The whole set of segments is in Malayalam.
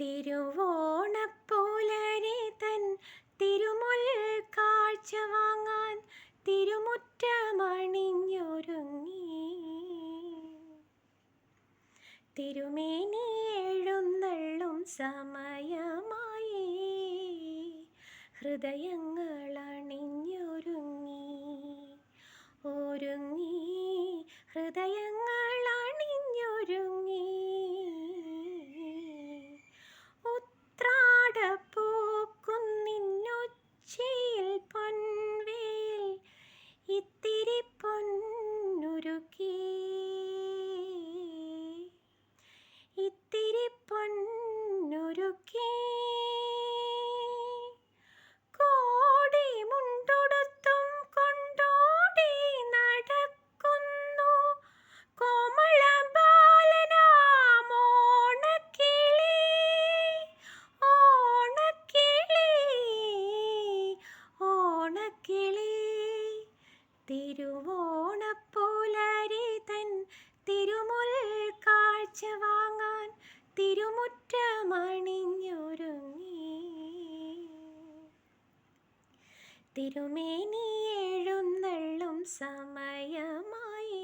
തിരുവോണപ്പൂലരെ തൻ തിരുമുൽ കാഴ്ച വാങ്ങാൻ തിരുമുറ്റമണിഞ്ഞൊരുങ്ങി. തിരുമേനി എഴുന്നള്ളും സമയമായി. ഹൃദയങ്ങൾ പൊന്നുരുക്കി കോടി കൊണ്ടോടി നടക്കുന്നു. കോമള ഓണക്കിളി ഓണക്കിളി. തിരുവോണപ്പൂലരി തൻ തിരുമുൽ കാഴ്ച വാങ്ങാൻ തിരുമുറ്റമണിഞ്ഞൊരുങ്ങി തിരുമേനി എഴുന്നള്ളും സമയമായി.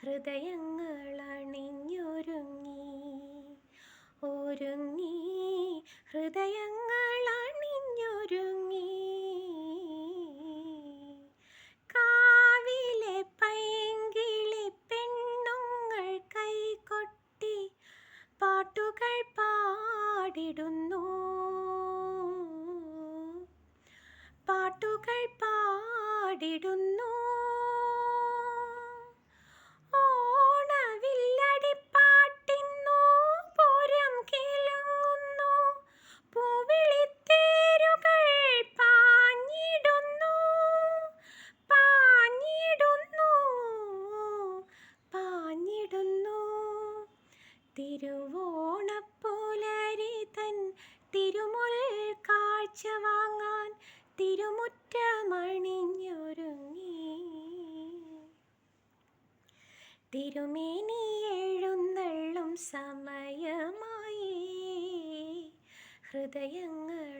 ഹൃദയങ്ങൾ അണിഞ്ഞൊരുങ്ങി ഒരുങ്ങി കാഴ്ച വാങ്ങാൻ തിരുമുറ്റമണിഞ്ഞൊരുങ്ങി. തിരുമേനി എഴുന്നള്ളും സമയമായി. ഹൃദയങ്ങൾ